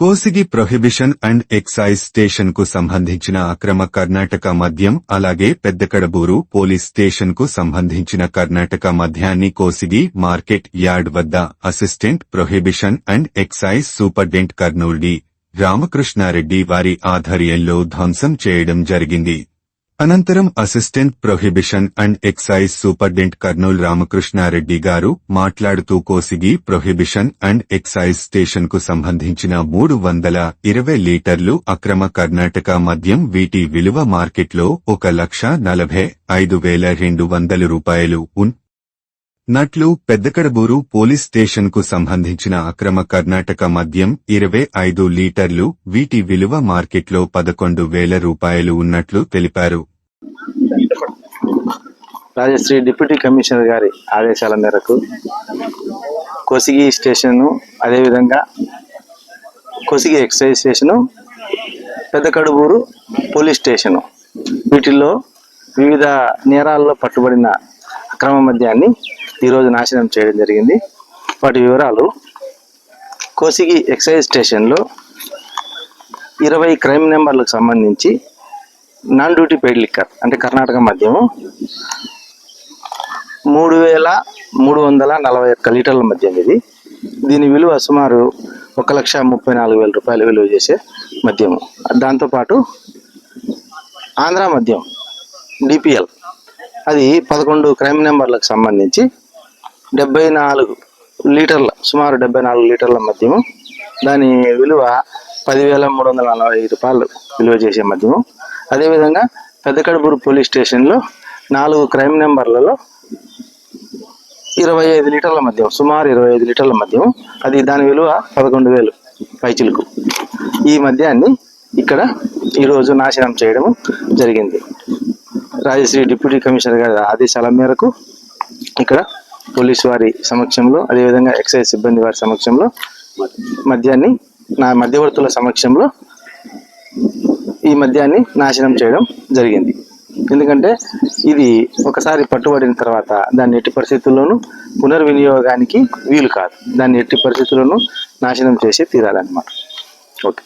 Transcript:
Kosigi prohibition and excise స్టేషన్కు సంబంధించిన అక్రమ కర్ణాటక మద్యం అలాగే పెద్దకడబూరు పోలీస్ స్టేషన్కు సంబంధించిన కర్ణాటక మద్యాన్ని కోసిగి మార్కెట్ యార్డ్ వద్ద assistant prohibition and excise superintendent Kurnool D. Ramakrishna Reddy వారి ఆధ్వర్యంలో ధ్వంసం చేయడం జరిగింది. అనంతరం assistant prohibition and excise superintendent Kurnool Ramakrishna Reddy గారు మాట్లాడుతూ కోసిగి ప్రొహిబిషన్ అండ్ ఎక్సైజ్ స్టేషన్కు సంబంధించిన మూడు వందల ఇరవై లీటర్లు అక్రమ కర్ణాటక మద్యం వీటి విలువ మార్కెట్లో ఒక లక్ష నలభై ఐదు వేల రెండు వందల రూపాయలు ఉన్. నట్లు పెద్దకడబూరు పోలీస్ స్టేషన్కు సంబంధించిన అక్రమ కర్ణాటక మద్యం ఇరవై ఐదు లీటర్లు వీటి విలువ మార్కెట్లో పదకొండు వేల రూపాయలు ఉన్నట్లు తెలిపారు. రాజశ్రీ డిప్యూటీ కమిషనర్ గారి ఆదేశాల మేరకు కోసిగి స్టేషను అదేవిధంగా కోసిగి ఎక్సైజ్ స్టేషను పెద్ద కడుబూరు పోలీస్ స్టేషను వీటిల్లో వివిధ నేరాల్లో పట్టుబడిన అక్రమ మద్యాన్ని ఈరోజు నాశనం చేయడం జరిగింది. వాటి వివరాలు కోసిగి ఎక్సైజ్ స్టేషన్లో ఇరవై క్రైమ్ నెంబర్లకు సంబంధించి నాన్ డ్యూటీ పెయిడ్ లిక్కర్ అంటే కర్ణాటక మద్యము మూడు వేల మూడు వందల నలభై ఒక్క లీటర్ల మద్యం ఇది దీని విలువ సుమారు ఒక లక్ష ముప్పై నాలుగు వేల రూపాయలు విలువ చేసే మద్యము. దాంతోపాటు ఆంధ్ర మద్యం డిపిఎల్ అది పదకొండు క్రైమ్ నెంబర్లకు సంబంధించి డెబ్బై నాలుగు లీటర్ల సుమారు డెబ్బై నాలుగు లీటర్ల మద్యము. దాని విలువ పదివేల మూడు వందల నలభై ఐదు రూపాయలు విలువ చేసే మద్యము. అదేవిధంగా పెద్దకడపూరు పోలీస్ స్టేషన్లో నాలుగు క్రైమ్ నెంబర్లలో ఇరవై ఐదు లీటర్ల మద్యం సుమారు ఇరవై ఐదు లీటర్ల మద్యం. అది దాని విలువ పదకొండు వేలు పైచిలకు. ఈ మద్యాన్ని ఇక్కడ ఈరోజు నాశనం చేయడం జరిగింది. రాజశ్రీ డిప్యూటీ కమిషనర్ గారి ఆదేశాల మేరకు ఇక్కడ పోలీసు వారి సమక్షంలో అదేవిధంగా ఎక్సైజ్ సిబ్బంది వారి సమక్షంలో మద్యాన్ని నా మధ్యవర్తుల సమక్షంలో ఈ మద్యాన్ని నాశనం చేయడం జరిగింది. ఎందుకంటే ఇది ఒకసారి పట్టుబడిన తర్వాత దాన్ని ఎట్టి పరిస్థితుల్లోనూ పునర్వినియోగానికి వీలు కాదు. దాన్ని ఎట్టి పరిస్థితుల్లోనూ నాశనం చేసి తీరాలన్నమాట. ఓకే.